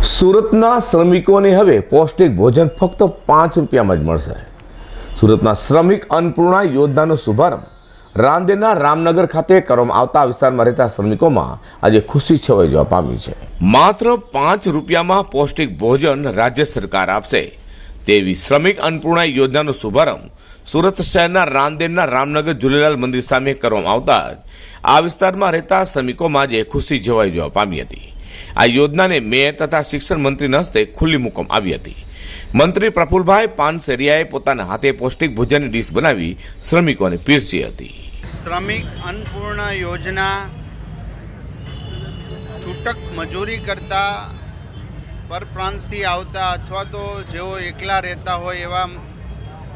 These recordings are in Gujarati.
સુરતના શ્રમિકોને હવે પૌષ્ટિક ભોજન ફક્ત પાંચ રૂપિયામાં જ મળશે. સુરતના શ્રમિક અન્નપૂર્ણા યોજનાનો શુભારંભ રાંદેના રામનગર ખાતે કરવામાં આવતા વિસ્તારમાં રહેતા શ્રમિકોમાં આજે ખુશી છવાઈ જવા પામી છે. માત્ર પાંચ રૂપિયામાં પૌષ્ટિક ભોજન રાજ્ય સરકાર આપશે. તેવી શ્રમિક અન્નપૂર્ણા યોજનાનો શુભારંભ સુરત શહેરના રાંદેરના રામનગર ઝૂલેલાલ મંદિર સામે કરવામાં આવતા આ વિસ્તારમાં રહેતા શ્રમિકોમાં આજે ખુશી છવાઈ જવા પામી હતી. આ યોજનાને મેયર તથા શિક્ષણ મંત્રીના હસ્તે ખુલ્લી મૂકવામાં આવી હતી. મંત્રી પ્રફુલભાઈ પાનસેરિયાએ પોતાના હાથે પૌષ્ટિક ભોજનની ડીશ બનાવી શ્રમિકોને પીરસી હતી. શ્રમિક અન્નપૂર્ણ યોજના છૂટક મજૂરી કરતા પરપ્રાંતથી આવતા અથવા તો જેઓ એકલા રહેતા હોય એવા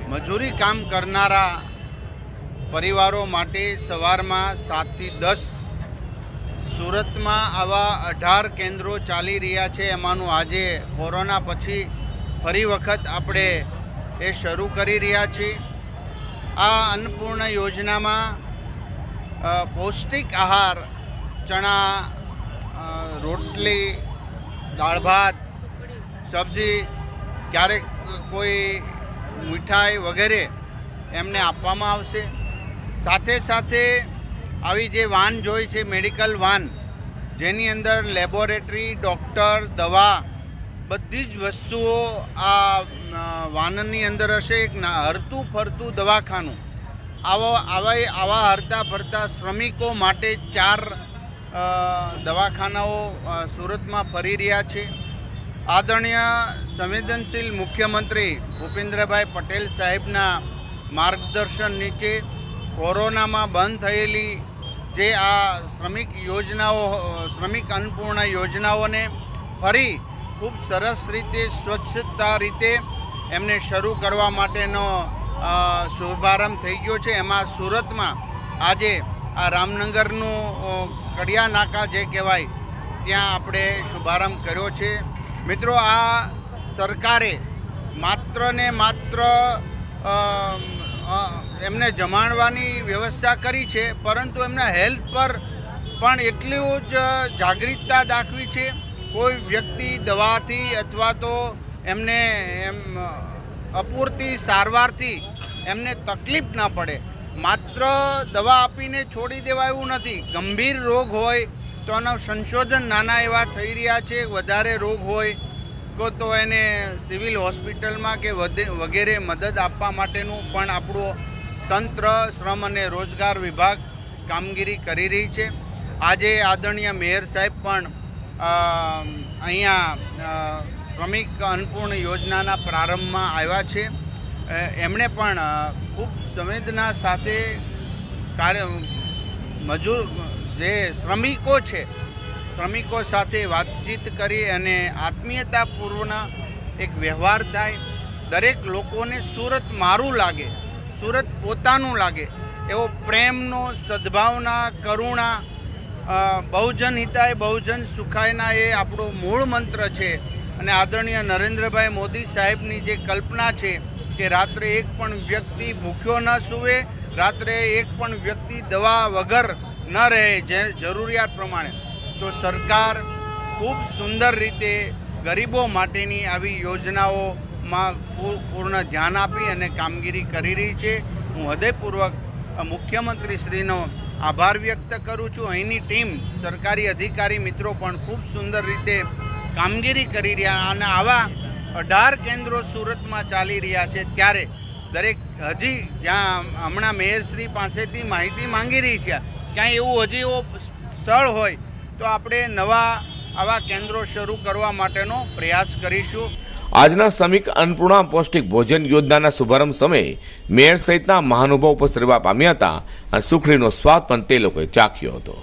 મજૂરી કામ કરનારા પરિવારો માટે સવારમાં સાતથી દસ સુરતમાં આવા અઢાર કેન્દ્રો ચાલી રહ્યા છે. એમાંનું આજે કોરોના પછી ફરી વખત આપણે એ શરૂ કરી રહ્યા છીએ. આ અન્નપૂર્ણ યોજનામાં પૌષ્ટિક આહાર, ચણા રોટલી, દાળ ભાત, સબ્જી ક્યારેક કોઈ મીઠાઈ વગેરે એમને આપવામાં આવશે. સાથે સાથે આવી જે વાન જોઈ છે, મેડિકલ વાન, જેની અંદર લેબોરેટરી, ડૉક્ટર, દવા, બધી જ વસ્તુઓ આ વાનની અંદર હશે. એક હરતું ફરતું દવાખાનું. આવો આવા આવા હરતા ફરતા શ્રમિકો માટે ચાર દવાખાનાઓ સુરતમાં ફરી રહ્યા છે. આદરણીય સંવેદનશીલ મુખ્યમંત્રી ભૂપેન્દ્રભાઈ પટેલ સાહેબના માર્ગદર્શન નીચે કોરોનામાં બંધ થયેલી જે આ શ્રમિક યોજનાઓ, શ્રમિક અન્નપૂર્ણ યોજનાઓને ફરી ખૂબ સરસ રીતે, સ્વચ્છતા રીતે એમને શરૂ કરવા માટેનો શુભારંભ થઈ ગયો છે. એમાં સુરતમાં આજે આ રામનગરનું કડિયા નાકા જે કહેવાય, ત્યાં આપણે શુભારંભ કર્યો છે. મિત્રો, આ સરકારે માત્ર ને માત્ર એમને જમાડવાની વ્યવસ્થા કરી છે, પરંતુ એમના હેલ્થ પર પણ એટલું જ જાગૃતતા દાખવી છે. કોઈ વ્યક્તિ દવાથી અથવા તો એમને એમ અપૂરતી સારવારથી એમને તકલીફ ના પડે. માત્ર દવા આપીને છોડી દેવા એવું નથી. ગંભીર રોગ હોય તો એના સંશોધન નાના એવા થઈ રહ્યા છે. વધારે રોગ હોય કો તો એને સિવિલ હોસ્પિટલમાં કે વધે, વગેરે મદદ આપવા માટેનું પણ આપણું તંત્ર, શ્રમ અને રોજગાર વિભાગ કામગીરી કરી રહી છે. આજે આદરણીય મેયર સાહેબ પણ અહીંયા શ્રમિક અન્નપૂર્ણ યોજનાના પ્રારંભમાં આવ્યા છે. એમણે પણ ખૂબ સંવેદના સાથે કાર્ય, મજૂર, જે શ્રમિકો છે, શ્રમિકો સાથે વાતચીત કરી અને આત્મીયતાપૂર્વના એક વ્યવહાર થાય. દરેક લોકોને સુરત મારું લાગે. સુરત પોતાનું લાગે. એવો પ્રેમનો, સદભાવના, કરુણા બહુજન હિતાય, બહુજન સુખાયના એ આપણો મૂળ મંત્ર છે. અને આદરણીય નરેન્દ્રભાઈ મોદી સાહેબની જે કલ્પના છે કે રાત્રે એક પણ વ્યક્તિ ભૂખ્યો ન સૂવે, રાત્રે એક પણ વ્યક્તિ દવા વગર ન રહે જે જરૂરિયાત પ્રમાણે. તો સરકાર ખૂબ સુંદર રીતે ગરીબો માટેની આવી યોજનાઓમાં પૂર્ણ ધ્યાન આપી અને કામગીરી કરી રહી છે. હું હૃદયપૂર્વક મુખ્યમંત્રીશ્રીનો આભાર વ્યક્ત કરું છું. અહીંની ટીમ, સરકારી અધિકારી મિત્રો પણ ખૂબ સુંદર રીતે કામગીરી કરી રહ્યા અને આવા અઢાર કેન્દ્રો સુરતમાં ચાલી રહ્યા છે. ત્યારે દરેક હજી જ્યાં હમણાં મેયરશ્રી પાસેથી માહિતી માંગી રહી છે, ક્યાંય એવું હજી એવો સ્થળ હોય, તો આપણે નવા આવા કેન્દ્રો શરૂ કરવા માટેનો પ્રયાસ કરીશું. આજના શ્રમિક અન્નપૂર્ણા પૌષ્ટિક ભોજન યોજનાના શુભારંભ સમયે મેયર સહિતના મહાનુભાવ ઉપસ્થિત રહેવા પામ્યા હતા અને સુખડીનો સ્વાદ પણ તે લોકોએ ચાખ્યો હતો.